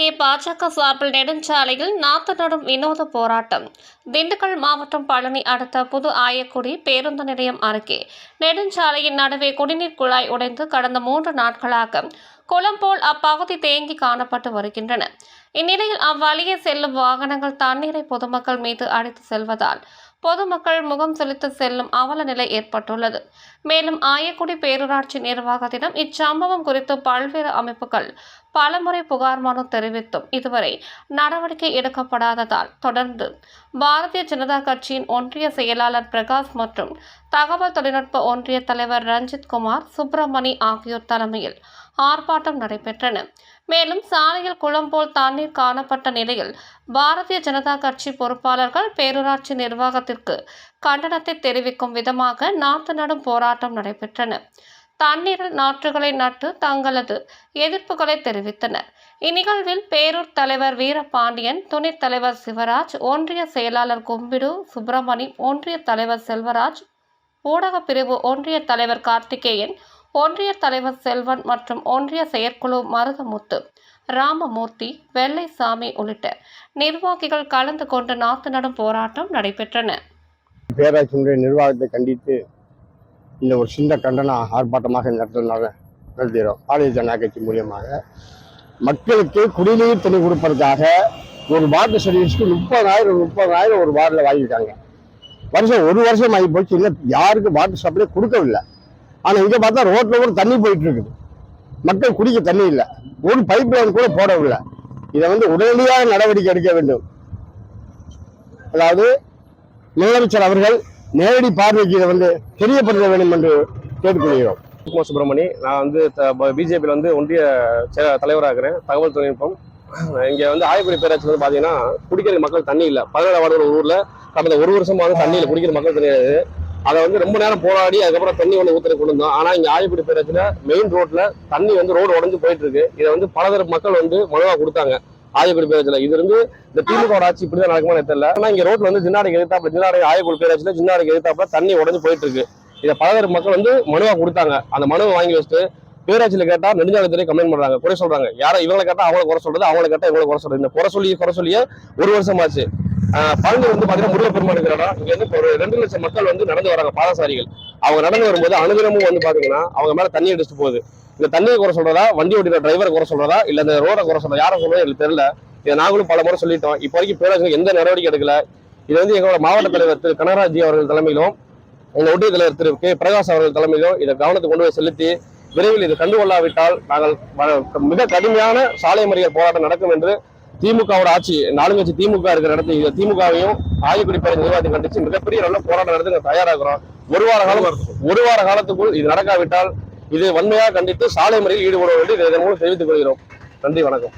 பாஜக சார்பில் நெடுஞ்சாலையில் நாத்து நடும் வினோத போராட்டம். திண்டுக்கல் மாவட்டம் பழனி அடுத்த புது ஆயக்குடி பேருந்து நிலையம் அருகே. நெடுஞ்சாலையின் நடுவே குடிநீர் குழாய் உடைந்து கடந்த மூன்று நாட்களாக குளம் போல் அப்பகுதி தேங்கி காணப்பட்டு வருகின்றன. இந்நிலையில் அவ்வழியே செல்லும் வாகனங்கள் தண்ணீரை பொதுமக்கள் மீது அடித்து செல்வதால் பொதுமக்கள் முகம் செலுத்து செல்லும் அவல நிலை ஏற்பட்டுள்ளது. மேலும் ஆயக்குடி பேரூராட்சி நிர்வாகத்திடம் இச்சம்பவம் குறித்து பல்வேறு அமைப்புகள் பலமுறை புகார் மனு தெரிவித்தும் இதுவரை நடவடிக்கை எடுக்கப்படாததால் தொடர்ந்து பாரதிய ஜனதா கட்சியின் ஒன்றிய செயலாளர் பிரகாஷ் மற்றும் தகவல் தொழில்நுட்ப ஒன்றிய தலைவர் ரஞ்சித் குமார் சுப்பிரமணி ஆகியோர் தலைமையில் ஆர்ப்பாட்டம் நடைபெற்றன. மேலும் சாலையில் குளம் போல் தண்ணீர் காணப்பட்ட நிலையில் பாரதிய ஜனதா கட்சி பொறுப்பாளர்கள் பேரூராட்சி நிர்வாகத்திற்கு கண்டனத்தை தெரிவிக்கும் விதமாக நாத்து நடும் போராட்டம் நடைபெற்றன. தண்ணீரில் நாற்றுகளை நட்டு தங்களது எதிர்ப்புகளை தெரிவித்தனர். இந்நிகழ்வில் பேரூர் தலைவர் வீரபாண்டியன் துணைத் தலைவர் சிவராஜ் ஒன்றிய செயலாளர் கும்பிடு சுப்பிரமணி ஒன்றிய தலைவர் செல்வராஜ் ஊடகப் பிரிவு ஒன்றிய தலைவர் கார்த்திகேயன் ஒன்றிய தலைவர் செல்வன் மற்றும் ஒன்றிய செயற்குழு மருதமுத்து ராமமூர்த்தி வெள்ளைசாமி உள்ளிட்ட நிர்வாகிகள் கலந்து கொண்டு நாத்து நடும் போராட்டம் நடைபெற்றன. பேராட்சியினுடைய நிர்வாகத்தை கண்டித்து இந்த ஒரு சின்ன கண்டன ஆர்ப்பாட்டமாக நடத்தினால நடத்துகிறோம். பாரதிய ஜனதா கட்சி மூலியமாக மக்களுக்கு குடிநீர் தண்ணி கொடுப்பதற்காக ஒரு வார்டு சர்வீஸ்க்கு முப்பதாயிரம் முப்பதாயிரம் ஒரு வார்டில் வாங்கியிருக்காங்க. வருஷம் ஒரு வருஷம் ஆகி போச்சு. இல்லை யாருக்கு வாட்டர் சப்ளை கொடுக்கவில்லை. ஆனால் இங்கே பார்த்தா ரோட்டில் கூட தண்ணி போயிட்டு இருக்குது மக்கள் குடிக்க தண்ணி இல்லை. ஒரு பைப் லைன் கூட போடவில்லை இதை வந்து உடனடியாக நடவடிக்கை எடுக்க வேண்டும். அதாவது முதலமைச்சர் அவர்கள் நேரடி பார்வைக்கு இதை வந்து தெரியப்படுத்த வேண்டும் என்று கேட்டுக்கொள்கிறோம். குமார் சுப்பிரமணி நான் வந்து பிஜேபியில் வந்து ஒன்றிய செயல- இருக்கிறேன் தகவல் தொழில்நுட்பம். இங்கே வந்து ஆயக்குடி பேராட்சி வந்து பார்த்தீங்கன்னா குடிக்கிற மக்கள் தண்ணி இல்லை. பதினேழு வார்டுகள் ஒரு ஊரில் கடந்த ஒரு வருஷமா வந்து தண்ணியில் குடிக்கிற மக்கள் கிடையாது அதை வந்து ரொம்ப நேரம் போராடி அதுக்கப்புறம் தண்ணி வந்து ஊத்துற கொண்டு வந்தோம். ஆனால் இங்க ஆயக்குடி பேராட்சியில் மெயின் ரோட்ல தண்ணி வந்து ரோடு உடஞ்சு போயிட்டு இருக்கு இதை வந்து பலதரப்பு மக்கள் வந்து மனுவா கொடுத்தாங்க. ஆயக்குடி பேராட்சியில் இது வந்து இந்த திமுக ஆட்சி இப்படிதான் நடக்குமான்னு தெரியல. ஆனால் இங்கே ரோட்ல வந்து ஜின்னாடி எதிர்த்தாப்புல ஜின்னாடி ஆயக்குடி பேராட்சியில ஜின்னாடி எதிர்த்தாப்புல தண்ணி உடஞ்சு போயிட்டு இருக்கு இதை பலதரப்பு மக்கள் வந்து மனுவா கொடுத்தாங்க. அந்த மனுவை வாங்கி வச்சுட்டு பேராட்சியில் கேட்டா நெடுஞ்சாலைத்துறை கம்ப்ளைண்ட் பண்றாங்க. குறை சொல்றாங்க. யாரை இவங்களை கேட்டா அவங்களை குறை சொல்றது அவங்களை கேட்டா இவங்களை குறை சொல்றது. இந்த குறை சொல்லி குறை சொல்லியே ஒரு வருஷம் ஆச்சு பழனி வந்து பாத்தீங்கன்னா முருகப்பெருமான் இருக்கிற இடம் இங்க வந்து ஒரு ரெண்டு லட்சம் மக்கள் வந்து நடந்து வராங்க பாதசாரிகள். அவங்க நடந்து வரும்போது அனுதினமும் வந்து பாத்தீங்கன்னா அவங்க மேல தண்ணி அடிச்சுட்டு போகுது. இந்த தண்ணியை குறை சொல்றதா? வண்டி ஓட்டிற டிரைவரை குறை சொல்றதா? இல்ல இந்த ரோட குறை சொல்றதா? யாரை சொல்றதா எனக்கு தெரியல. இதை நாங்களும் பல முறை சொல்லிட்டோம். இப்போ வரைக்கும் பேராட்சி எந்த நடவடிக்கை எடுக்கல. இது வந்து எங்களோட மாவட்ட தலைவர் திரு கனகராஜ் அவர்கள் தலைமையிலும் எங்க ஒட்டிய தலைவர் திரு கே. பிரகாஷ் அவர்கள் தலைமையிலும் இதை கவனத்துக்கு கொண்டு போய் செலுத்தி விரைவில் இது கண்டுகொள்ளாவிட்டால் நாங்கள் மிக கடுமையான சாலை மறியல் போராட்டம் நடக்கும் என்று திமுகவோட ஆட்சி இந்த திமுக இருக்கிற இடத்துல திமுகவையும் ஆயக்குடி பேர நிர்வாகத்தை கண்டிச்சு மிகப்பெரிய நல்ல போராட்டம் நடத்து தயாராகிறோம். ஒரு வார காலம் ஒரு வார காலத்துக்குள் இது நடக்காவிட்டால் இதை வன்மையாக கண்டித்து சாலை முறையில் ஈடுபட என்று இதன் மூலம் தெரிவித்துக் கொள்கிறோம். நன்றி வணக்கம்.